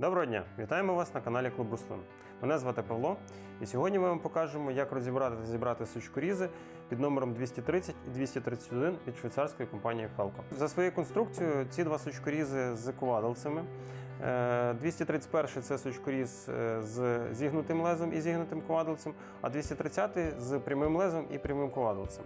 Доброго дня! Вітаємо вас на каналі Клуб Руслин. Мене звати Павло, і сьогодні ми вам покажемо, як розібрати та зібрати сучкорізи під номером 230 і 231 від швейцарської компанії Felco. За своєю конструкцією, ці два сучкорізи з ковадалцями. Е, 231 це сучкоріз е, з зігнутим лезом і зігнутим ковадалцем, а 230 з прямим лезом і прямим ковадалцем.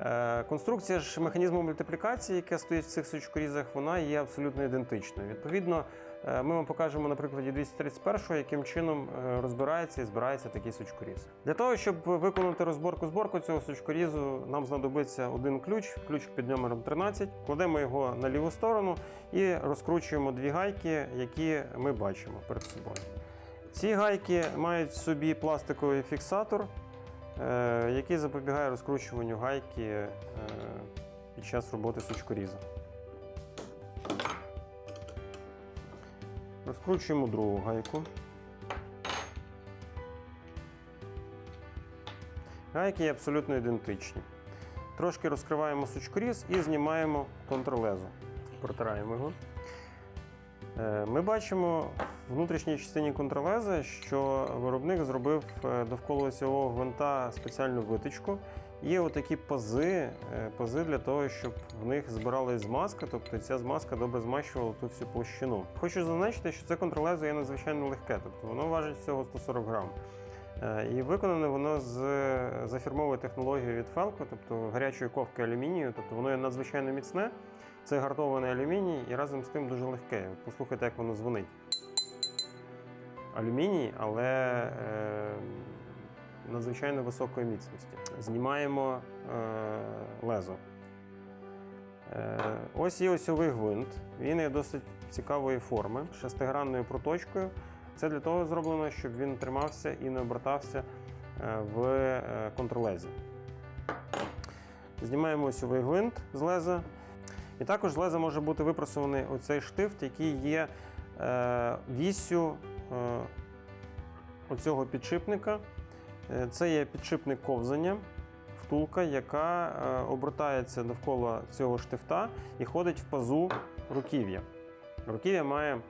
Е, Конструкція ж механізму мультиплікації, яка стоїть в цих сучкорізах, вона є абсолютно ідентичною. Відповідно, е, ми вам покажемо на прикладі 231-го, яким чином е, розбирається і збирається такий сучкоріз. Для того, щоб виконати розборку зборку цього сучкорізу, нам знадобиться один ключ, ключ під номером 13. Кладемо його на ліву сторону і розкручуємо дві гайки, які ми бачимо перед собою. Ці гайки мають в собі пластиковий фіксатор, е, який запобігає розкручуванню гайки е, під час роботи сучкоріза. Розкручуємо другу гайку. Гайки є абсолютно ідентичні. Трошки розкриваємо сучкоріз і знімаємо контрлезу. Протираємо його. Е, Ми бачимо в внутрішній частині контролеза, що виробник зробив е, довкола осьового гвинта спеціальну витичку. Є отакі пази, е, пази для того, щоб в них збиралась змазка, тобто ця змазка добре змащувала ту всю площину. Хочу зазначити, що це контролезо є надзвичайно легке, тобто воно важить всього 140 грам. Е, І виконане воно з за фірмовою технологією від Felco, тобто гарячої ковки алюмінію, тобто воно є надзвичайно міцне. Це гартований алюміній і разом з тим дуже легке. Послухайте, як воно дзвонить. Алюміній, але е, надзвичайно високої міцності. Знімаємо е, лезо. Е, ось є осьовий гвинт. Він є досить цікавої форми, шестигранною проточкою. Це для того зроблено, щоб він тримався і не обертався е, в е, контрлезі. Знімаємо осьовий гвинт з леза. І також з леза може бути випрасований оцей штифт, який є е, вісю оцього підшипника. Е, Це є підшипник ковзання, втулка, яка е, обертається довкола цього штифта і ходить в пазу руків'я. Руків'я має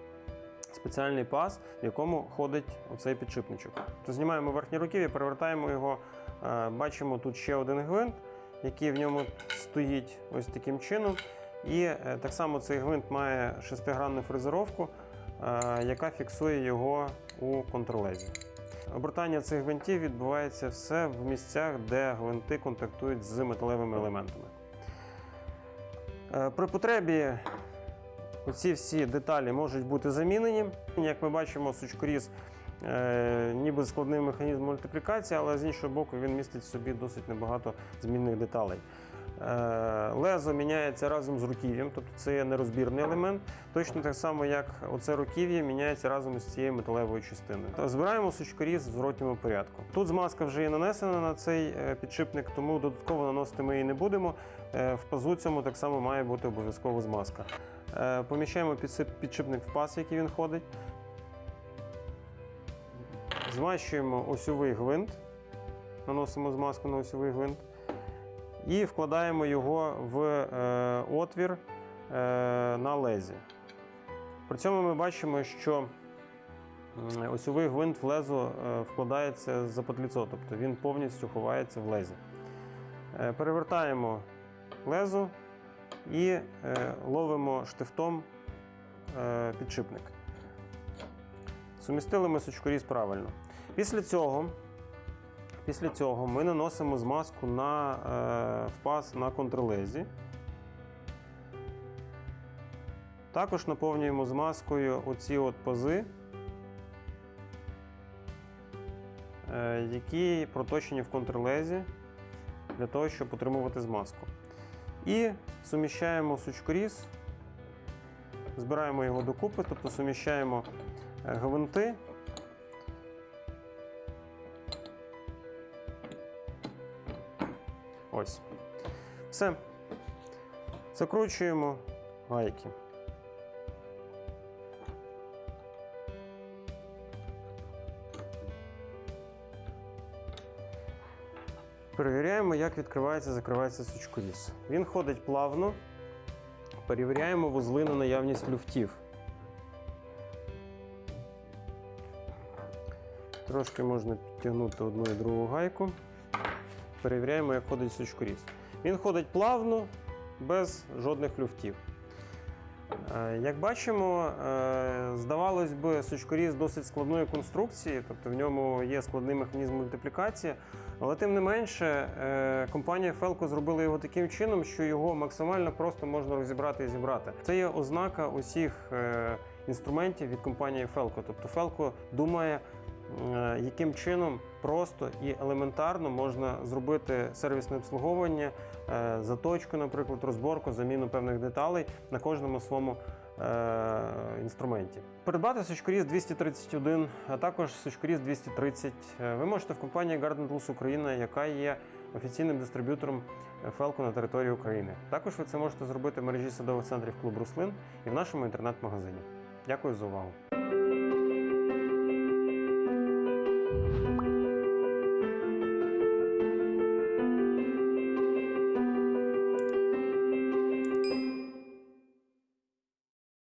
спеціальний паз, в якому ходить оцей підшипничок. То знімаємо верхнє руків'я, перевертаємо його, е, бачимо тут ще один гвинт, який в ньому стоїть ось таким чином. І так само цей гвинт має шестигранну фрезеровку, яка фіксує його у контролезі. Обертання цих гвинтів відбувається все в місцях, де гвинти контактують з металевими елементами. Е, При потребі ці всі деталі можуть бути замінені. Як ми бачимо, сучкоріз е, ніби складний механізм мультиплікації, але з іншого боку він містить в собі досить небагато змінних деталей. Е, Лезо міняється разом з руків'ям, тобто це є нерозбірний елемент. Точно так само, як оце руків'я міняється разом із цією металевою частиною. Збираємо сучкоріз в зворотньому порядку. Тут змазка вже є нанесена на цей е, підшипник, тому додатково наносити ми її не будемо. Е, В пазу цьому так само має бути обов'язково змазка. Поміщаємо підшипник в паз, який він ходить. Змащуємо осьовий гвинт, наносимо змазку на осьовий гвинт і вкладаємо його в е, отвір е, на лезі. При цьому ми бачимо, що осьовий гвинт в лезо е, вкладається за подліцо, тобто він повністю ховається в лезі. Перевертаємо лезо і ловимо штифтом підшипник. Сумістили ми сучкоріз правильно. Після цього, після цього ми наносимо змазку на е, впас на контролезі. Також наповнюємо змазкою оці от пази, е, які проточені в контрлезі для того, щоб отримувати змазку. І суміщаємо сучкоріз, збираємо його докупи, тобто суміщаємо е, гвинти. Ось. Все. Закручуємо гайки. Перевіряємо, як відкривається закривається сучкоріз. Він ходить плавно. Перевіряємо вузли на наявність люфтів. Трошки можна підтягнути одну і другу гайку. Перевіряємо, як ходить сучкоріз. Він ходить плавно, без жодних люфтів. Е, Як бачимо, е, здавалось би, сучкоріз досить складної конструкції, тобто в ньому є складний механізм мультиплікації, але тим не менше, е, компанія Felco зробила його таким чином, що його максимально просто можна розібрати і зібрати. Це є ознака усіх інструментів від компанії Felco. Тобто Felco думає, яким чином просто і елементарно можна зробити сервісне обслуговування, е, заточку, наприклад, розборку, заміну певних деталей на кожному своєму е, інструменті. Придбати сучкоріз 231, а також сучкоріз 230 е, ви можете в компанії Garden Tools Україна, яка є офіційним дистриб'ютором Felco на території України. Також ви це можете зробити в мережі садових центрів клуб Руслин і в нашому інтернет-магазині. Дякую за увагу.